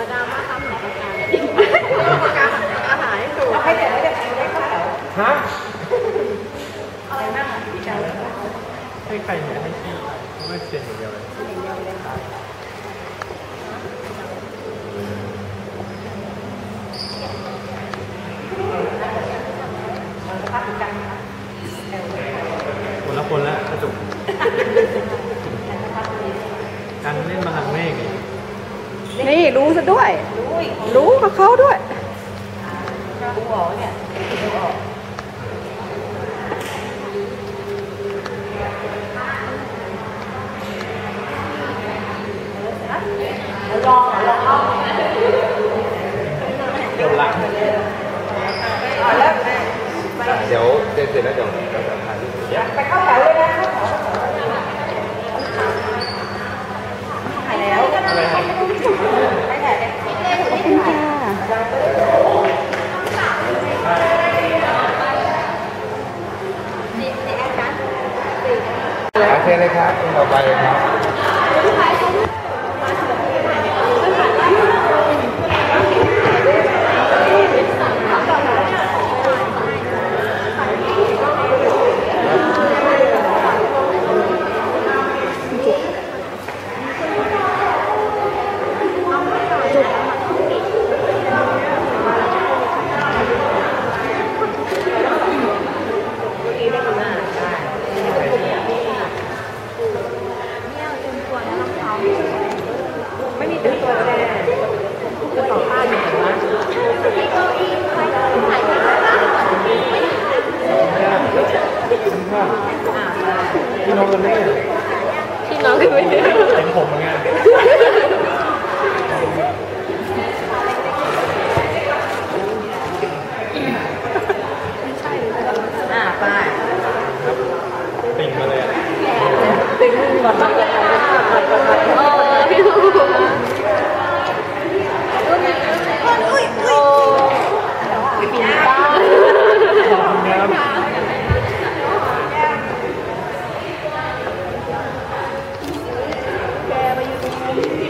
มาดามมาทำหลักการหลักการอาหารให้ถูให้เด็กให้เด็กได้ข้าวฮะอะไรบ้างพี่จ๋าให้ใครเนี่ยให้พี่ไม่เสียงอย่างเดียเลยคนละคนละกระจุกการเล่นมาหลังเม่ นี่รู้ซะด้วย รู้รู้กับเขาด้วยรู้ออเนี่ยรู้ออ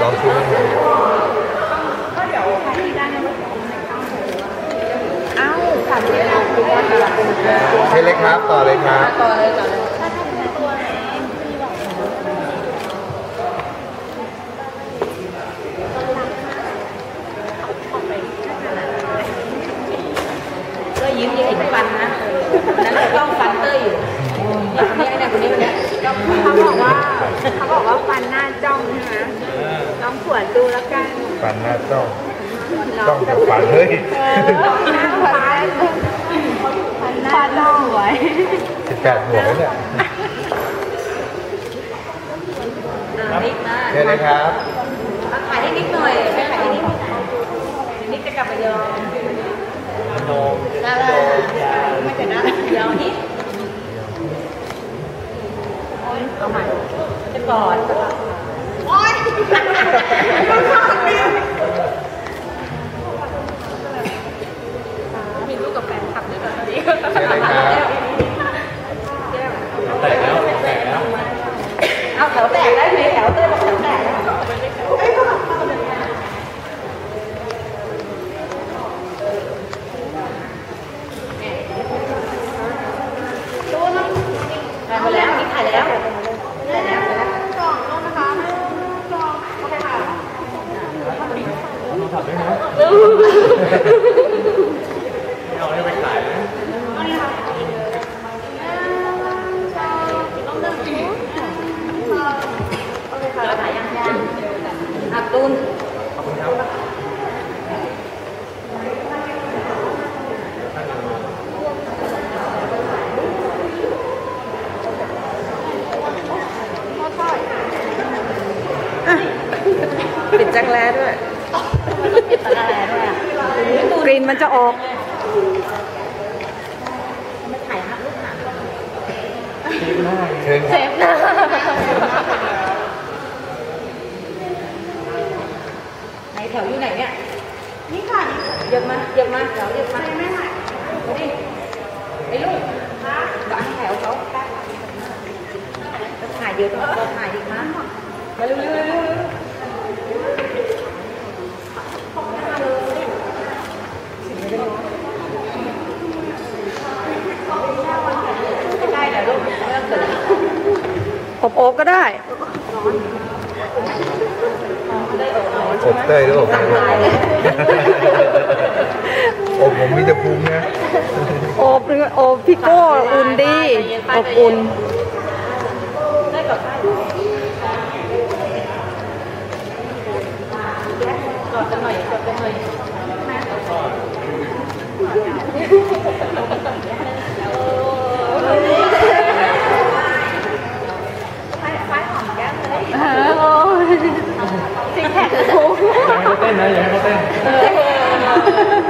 ลองคุยกันก็เดี๋ยวที่ด้านนั้นเอ้าสามที่เราคุยกันเลยครับ ต่อเลยครับ ต่อเลยต่อเลย ฝันนะต้องต้องจะฝันเฮ้ยฝันน้องสวยสิบแปดหัวเนี่ยเชิญเลยครับขายให้นิดหน่อยไปขายให้นิดหน่อยนิดจะกลับไปยอมน่ารักไม่ติดนะยอมนิดเอาใหม่จะกอด มีลูกกับแฟนคลับด้วยตอนนี้ เชิญเลยครับ แตกแล้วแตกแล้ว เอาแถวแตกได้ไหมแถวเต้ยบอกแถวแตกแล้วถ่ายมาแล้วนี่ถ่ายแล้วถ่ายแล้วถ่ายแล้ว เอาโทรศัพท์ด้วยนะไม่เอาให้ไปขายนะ อับตุน ขอบคุณครับ ปิดจังแร้ด้วย ปิดตาแลด้วยอะ กลิ่นมัน จะออกไม่ถ่ายภาพลูกหางทีมหน้าเชิญครับไหนแถวอยู่ไหนเนี่ย นี่ค่ะเยอะมาเยอะมาแถวเยอะมาไม่ถ่ายมาดิไอ้ลูกวางแถวเขาจะถ่ายเดี๋ยวเราถ่ายดีมั้ยมาเร็วๆเร็วๆ ได้เดี๋ยวลูกเริ่มเสร็จแล้ว อบโอบก็ได้อบเต้ยด้วยอบผมอบผมมีแต่พุงนะโอบนึงโอบพี่โก้อุ่นดีอบอุ่นได้กับได้กอดกันหน่อยกอดกันหน่อยซิกแพคโชว์อย่า ให้เขาเต้นนะอย่าให้เขาเต้น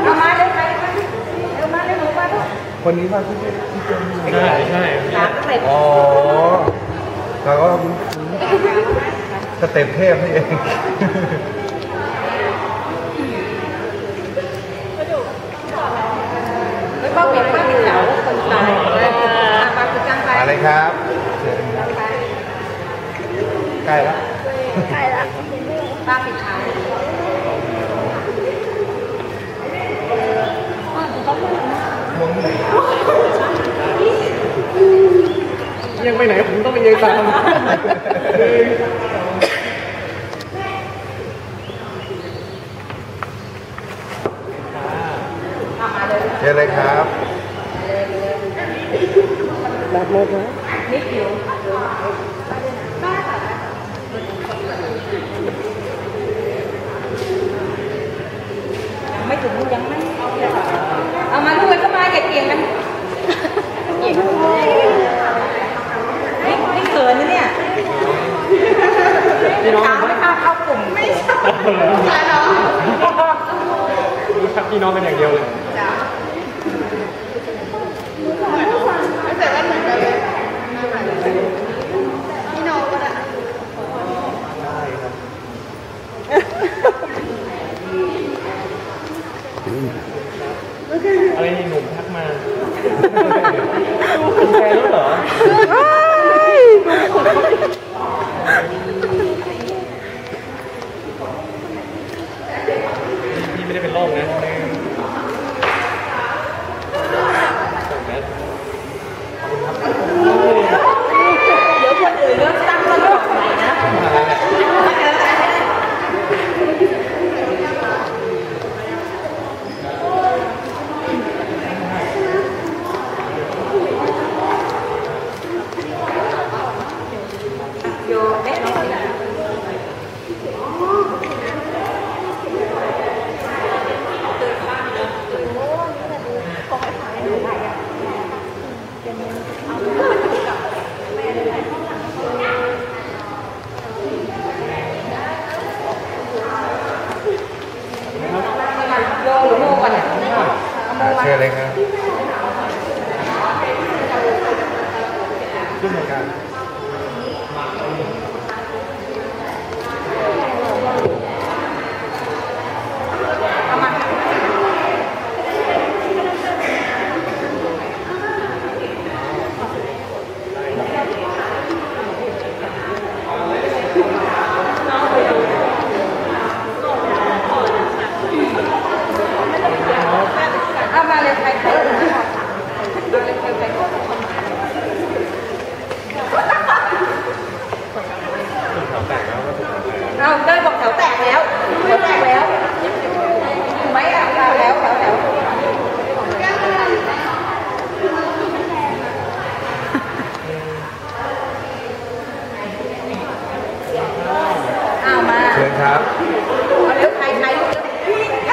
เอามาเลยไปเร็วมาเร็วมาลูกคนนี้ว่าที่ที่เจนใช่ใช่สามเต็ปอ๋อเราก็สเต็ปเทพนี่เองไม่ต้องเปลี่ยนป้าปิดแถวคนตายป้าปิดกลางไปอะไรครับเชิญครับใกล้แล้ว ป้าปิดท้ายมองไหนยังไปไหนผมต้องไปยืนตามเชิญเลยครับแบบหมดนะนิดเดียว ไม่ถึงยังไม่เอามาด้วยก็มาอย่าเกี่ยงกันเกี่ยงกันไม่ไม่เขินนะเนี่ยพี่น้องถามไม่เข้าเข้ากลุ่มไม่ใช่รู้ครับพี่น้องกันอย่างเดียวเลย อะไรนี่หนุ่มทักมาคุณแฟนแล้วเหรอ พี่ไม่ได้เป็นโรคนะส่งนะขอบคุณครับ เดี๋ยวคนอื่นเริ่มตั้งต้นดอกใหม่นะ ข โยหรือโมก่อนเนี่ย อ่าเชิญเลยครับ ขึ้นเหมือนกัน เอามาเลยใครใครมาเลยใครใคร เอาได้บอกแถวแตกแล้วแถวแตกแล้วถูกไหมอะแถวแล้วแถวแล้วเอามา เชิญ ครับเอาเร็วใครใครลูก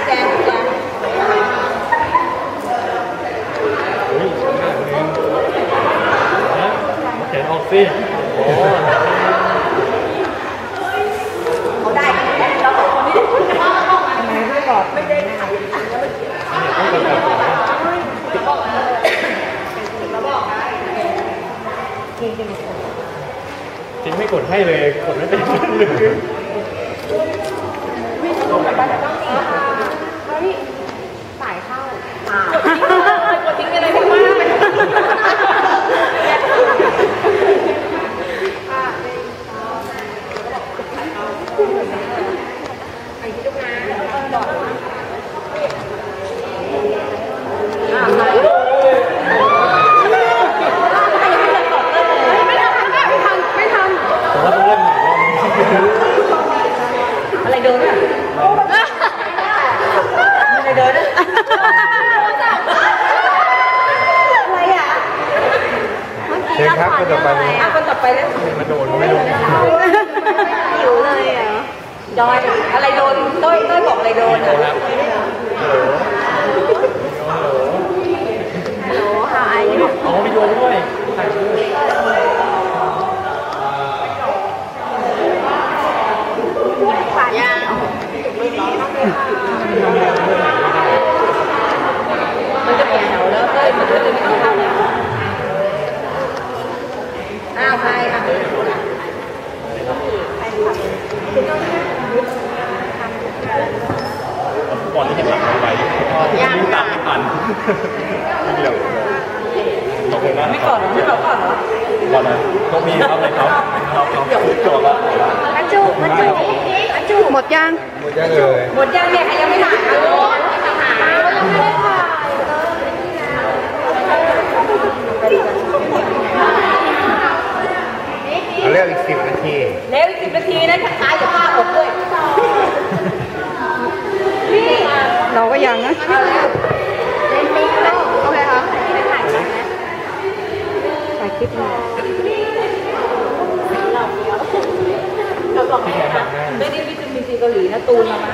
แจงแจงอุ้ยหน้าหนึ่งนะแขนออกสิโอ้เขาได้กันแค่เราสองคนนี้ทำไมไม่บอกไม่ได้ถ่ายต้องกระตับจริงไม่กดให้เลยกดไม่เป็นเลย กดทิ้งกันเลยมากไม่ทำไม่ทำไม่ทำ ผมว่าต้องเล่นใหม่รอบนึง อะไรโดนอะอะไรโดนอะอะไรอะ เชิญครับคนต่อไปเลย อะคนต่อไปแล้ว มาโดนก็ไม่โดน หิวเลยอะ จอยอะไรโดนต้อยต้อยบอกอะไรโดนโดอะนครับฮัลโหลฮัลโหลโอ้หายอ๋อวิดีโอด้วยถ่ายด้วยขาดยามันจะเปลี่ยนแถวแล้วเต้ยมันก็จะไม่ต้องทำแล้วอ้าวใครอะ ก่อนที่จะหลับไปวิ่งตามไม่ทันไม่เกี่ยวขอบคุณมากไม่ก่อนเหรอไม่ก่อนก่อนเหรอก่อนนะก็มีครับเลยครับครับครับจบแล้วอาจูมันจูอาจูหมดยังหมดยังเลยหมดยังเนี่ยใครยังไม่ถ่ายอะลูกถ่ายยังไม่ได้ถ่ายเอาเรียกอีกสิบนาที เร็วอีกสิบนาทีนะถ้าตายจะฆ่าผมด้วยนี่ เราก็ยังนะเอาแล้วเล่นปิ๊กแล้วโอเคค่ะถ่ายคลิปมาไม่ได้วิตามินซีเกาหลีนะตูนมาไหม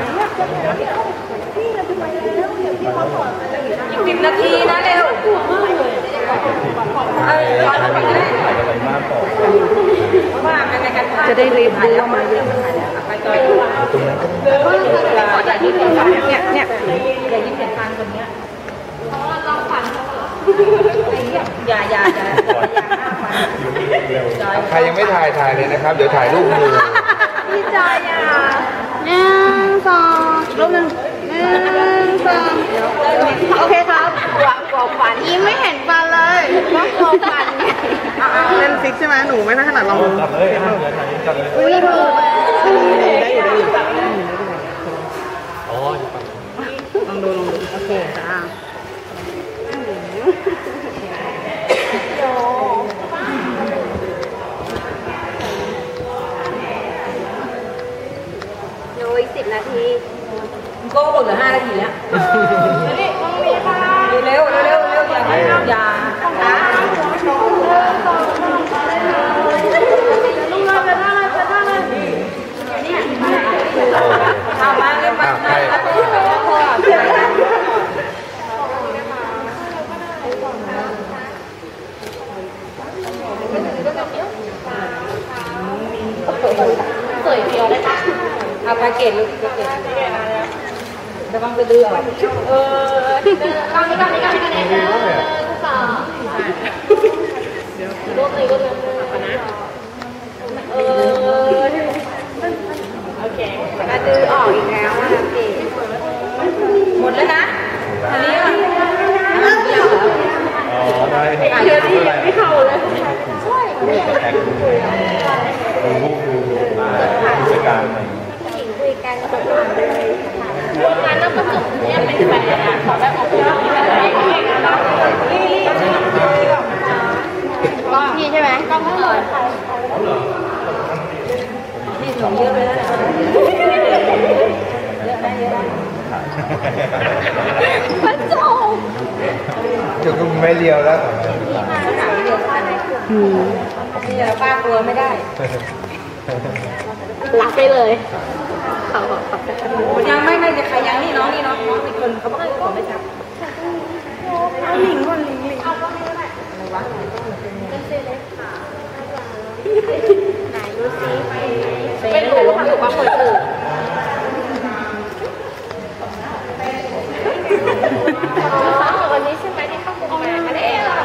อีกสิบนาทีนะเร็วเออย้อนไปเลยถ่ายอะไรมากก่อนเพราะว่ามันในการถ่าย จะได้รีบดูว่ามาเยอะไปจอยตรงนั้นอย่ายิ้มเสียงฟันเนี่ยเนี่ยอย่ายิ้มเสียงฟันคนเนี้ยเพราะว่าเราฟันอย่าอย่าอย่าอย่าอย่าห้ามฟันใครยังไม่ถ่ายถ่ายเลยนะครับ เดี๋ยวถ่ายรูปมือพี่จอยอะหนึ่งสองรูปหนึ่งหนึ่งสองโอเคครับ ฟันเล่นฟิกใช่ไหมหนูไม่ถนัดลองจับเลยห้ามเลยถ่ายจับเลยอุ้ยดูได้อยู่ได้อยู่อ๋ออยู่ฝั่งลองดูลองดูโอเคจ้าโอ้ยสิบนาที โก้บอกเหลือห้านาทีแล้วเร็วเร็วเร็วเร็วอย่าให้อย่าช้าเอามาเลยมามามาตัวพอเดี๋ยว ลูกเก่งระวังจะดื้ออะเออกล้องนี้กล้องนี้กล้องนี้กล้องนี้ ดีมากเลย สองรูปนี้ก็เป็นนะ เออโอเคกระดือออกอีกแล้วอะเก่งหมดแล้วนะอันนี้อะยังเหรอ อ๋อได้ เดี๋ยวนี้ไม่เข้าเลยแท็กดูดูรูปดูมาผู้จัดการอะไรอย่างเงี้ยคุยกันจบเลยงานต้องประจุเนี่ยเป็นแฟนอะขอได้บอกว่าเป็นแฟนกล้องพี่ใช่ไหมกล้องพี่เลยนี่หนูเยอะเลยนะเยอะนะเยอะนะ ประจุเดี๋ยวก็ไม่เลียวแล้วต่อไปหนังเดียวกันนี่เราป้ากลัวไม่ได้รับไปเลยเขาบอกขอบคุณยังไม่ไม่จะใครยังนี่น้องนี่น้องน้องมีคนเขาบอกให้ผมไม่จับลิงคนลิงลิงไหนดูซิไม่รู้ค่ะอยู่กับคนอื่น วันนี้ใช่ไหมที่เข้ากลุ่มมาไม่ได้เองเหรอ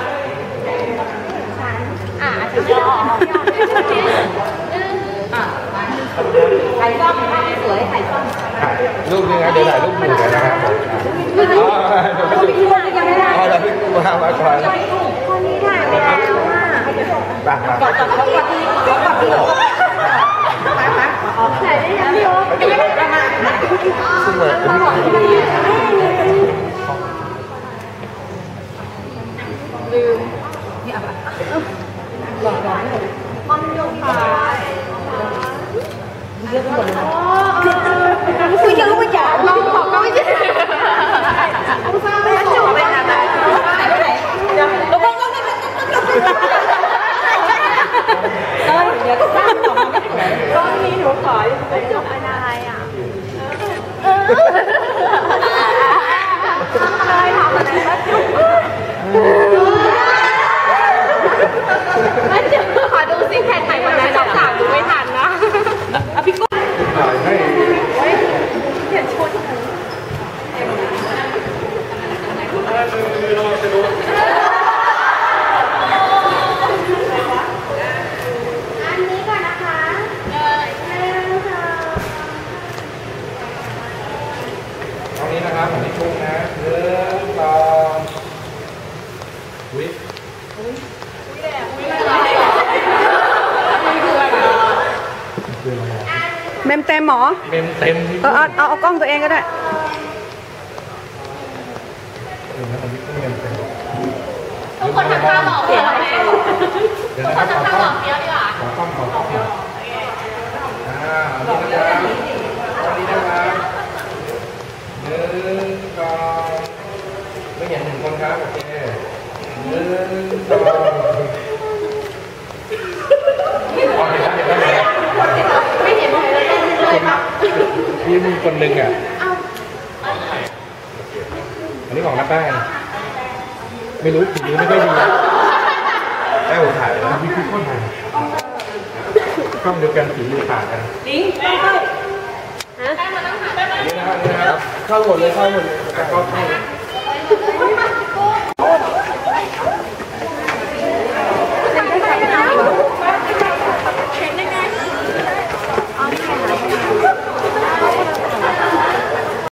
อ่าถึงรออะถ่ายกล้องสวยถ่ายกล้องถ่ายรูปนี้นะเดี๋ยวถ่ายรูปหมู่กันนะครับผมอ๋อเดี๋ยวไม่พี่กุ้งยังไม่ได้อ๋อเราพี่กูมามาก่อนคนนี้ถ่ายไปแล้วอะปากมาก่อนก่อนเขาก่อนที่เขาก่อนที่เราไปไปออกถ่ายได้ยังพี่โอ๊คซึ่งเหมือนนี่อะหลอกหลอก มันยกขา เยอะไปหมดเลย คุยกันลูกจ๋าลองขอก็ไม่ใช่ประจุเป็นอะไร ไปไหนเดี๋ยวลงลงลงลง เดี๋ยวสร้างออกมาไม่สวยกล้องนี้หนูขอประจุเป็นอะไรอะเคยทำอะไรประจุประจุขอดูซิแผ่นใหม่วันนั้นช่องสามดูไม่ทันนะถ่ายให้อันนี้ก่อนนะคะหนึ่งสอง ตรงนี้ นะครับผมที่ชุกนะหนึ่งสองวิเมมเต็มหมอเมมเต็มที่เออเอาเอาเอากล้องตัวเองก็ได้ถึงนะผมที่ชุกเงินเป็นทุกคนทำท่าหล่อเพี้ยวไหมเดี๋ยวนะครับขอทำท่ากล้หอล่องเพี้ยวดีกว่าขอกล้องขอกล้องอ่าอันนี้นะครับอันนี้นะครับหนึ่งสอง ไม่เห็นหนึ่งคนครับโอเคหนึ่งสองโอเคครับเดี๋ยวได้เลยไม่เห็นเลยเลยเลยแบบพี่มีคนหนึ่งอะอันนี้ของนับแป้งไม่รู้ทีไม่ค่อยดีแป้งถ่ายแล้วพี่พี่คตรถ่ายกล้องเดียวกันสีมือขาดกันลิงต้องเข้านี่นะครับนี่นะครับ เข้าหมดเลยเข้าหมดเลยเข้าเข้า